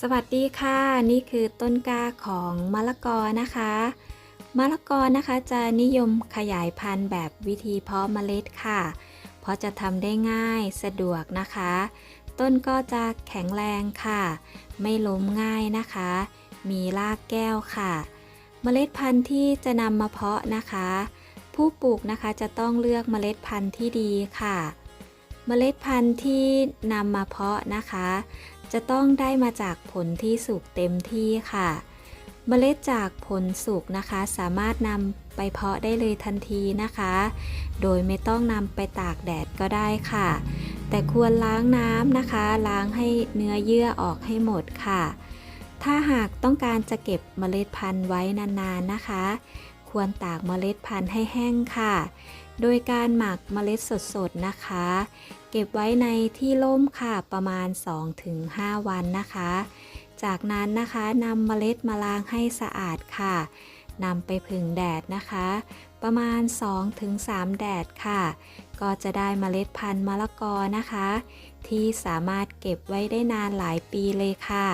สวัสดีค่ะนี่คือต้นกล้าของมะละกอนะคะมะละกอนะคะจะนิยมขยายพันธุ์แบบวิธีเพาะเมล็ดค่ะ เพราะจะทำได้ง่ายสะดวกนะคะ ต้นก็จะแข็งแรงค่ะ ไม่ล้มง่ายนะคะ มีรากแก้วค่ะ เมล็ดพันธุ์ที่จะนำมาเพาะนะคะ ผู้ปลูกนะคะจะต้องเลือกเมล็ดพันธุ์ที่ดีค่ะ เมล็ดพันธุ์ที่นำมาเพาะนะคะ จะต้องได้มาจากผลที่สุกเต็มที่ค่ะ เมล็ดจากผลสุกนะคะ สามารถนำไปเพาะได้เลยทันทีนะคะ โดยไม่ต้องนำไปตากแดดก็ได้ค่ะ แต่ควรล้างน้ำนะคะ ล้างให้เนื้อเยื่อออกให้หมดค่ะ ถ้าหากต้องการจะเก็บเมล็ดพันธุ์ไว้นานๆนะคะ ควรตากเมล็ดพันธุ์ให้แห้งค่ะ โดยการหมักเมล็ดสดๆนะคะ เก็บไว้ในที่ร่มค่ะประมาณ 2-5 วันนะคะ จากนั้นนะคะนำเมล็ดมาล้างให้สะอาดค่ะนำไปผึ่งแดดนะคะ ประมาณ 2-3 แดดค่ะ ก็จะได้เมล็ดพันธุ์มะละกอนะคะ ที่สามารถเก็บไว้ได้นานหลายปีเลยค่ะ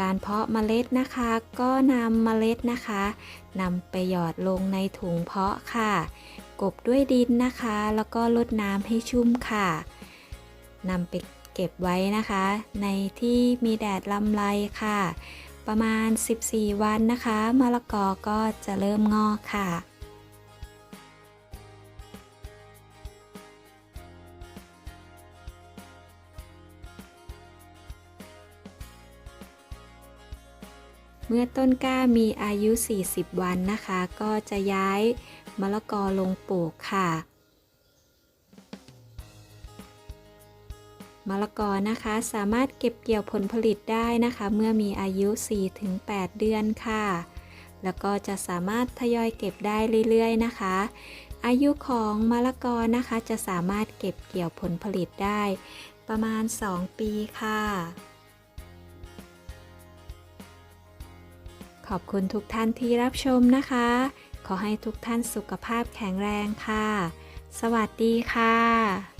การเพาะเมล็ดนะคะ ก็นำเมล็ดนะคะนำไปหยอดลงในถุงเพาะค่ะ กบด้วยดินนะคะ แล้วก็ลดน้ำให้ชุ่มค่ะนำไปเก็บไว้นะคะ ในที่มีแดดลำไรค่ะ ประมาณ 14 วันนะคะมะละกอก็จะเริ่มงอกค่ะ เมื่อต้นกล้ามีอายุ 40 วันนะคะ ก็จะย้ายมะละกอลงปลูกค่ะมะละกอนะคะสามารถเก็บเกี่ยวผลผลิตได้นะคะ เมื่อมีอายุ 4-8 เดือนค่ะ แล้วก็จะสามารถทยอยเก็บได้เรื่อยๆนะคะ อายุของมะละกอนะคะ จะสามารถเก็บเกี่ยวผลผลิตได้ ประมาณ 2 ปีค่ะ ขอบคุณทุกท่านที่รับชมนะคะ ขอให้ทุกท่านสุขภาพแข็งแรงค่ะ สวัสดีค่ะ